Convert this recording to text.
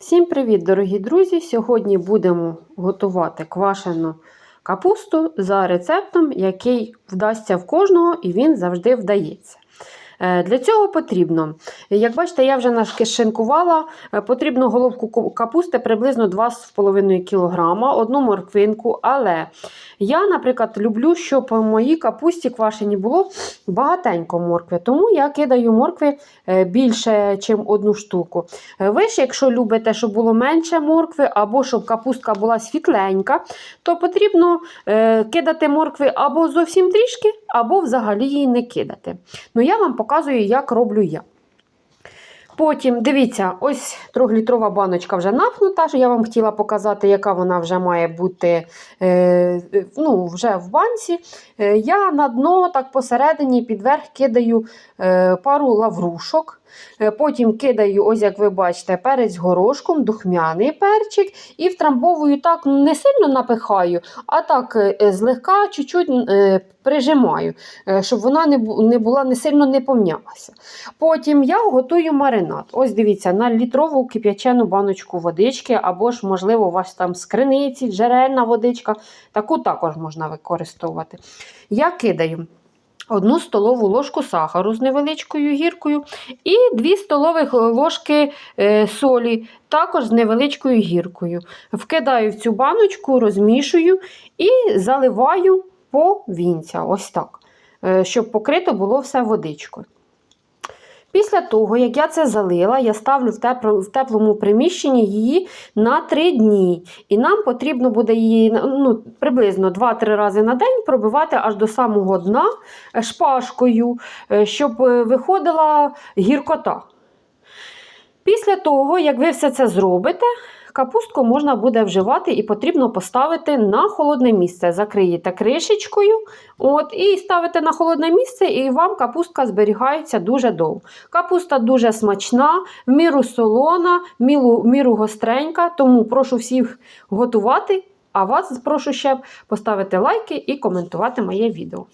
Всім привіт, дорогі друзі! Сьогодні будемо готувати квашену капусту за рецептом, який вдасться в кожного, і він завжди вдається. Е, Для цього потрібно, як бачите, я вже нашкишинкувала, е, потрібно головку капусти приблизно 2,5 кг, одну морквинку. Але я, наприклад, люблю, щоб у моїй капусті квашені було багатенько моркви, тому я кидаю моркви е, більше, ніж одну штуку. Ви ж, якщо любите, щоб було менше моркви, або щоб капустка була світленька, то потрібно кидати моркви або зовсім трішки, або взагалі її не кидати. Ну, я вам показую, як роблю я. Потім, дивіться, ось трьохлітрова баночка вже напнута. Я вам хотіла показати, яка вона вже має бути е, ну, вже в банці. Е, я на дно так посередині підверх кидаю е, пару лаврушок. Е, Потім кидаю, ось як ви бачите, перець горошком, духмяний перчик і втрамбовую так, ну, не сильно напихаю, а так е, злегка чуть-чуть е, прижимаю, е, щоб вона не, не була не сильно не помнялася. Потім я готую маринад. Ось дивіться, на літрову кип'ячену баночку водички, або ж, можливо, у вас там з криниці, джерельна водичка. Таку також можна використовувати. Я кидаю. Одну столову ложку сахару з невеличкою гіркою і 2 столових ложки е, солі, також з невеличкою гіркою. Вкидаю в цю баночку, розмішую і заливаю по вінця. Ось так, е, щоб покрито було все водичкою. Після того, як я це залила, я ставлю в, тепло, в теплому приміщенні її на 3 дні. І нам потрібно буде її ну, приблизно 2-3 рази на день пробивати аж до самого дна е, шпажкою, е, щоб е, виходила гіркота. Після того, як ви все це зробите, капустку можна буде вживати і потрібно поставити на холодне місце. Закриєте кришечкою от, і ставите на холодне місце, і вам капустка зберігається дуже довго. Капуста дуже смачна, в міру солона, в міру, гостренька, тому прошу всіх готувати. А вас прошу ще поставити лайки і коментувати моє відео.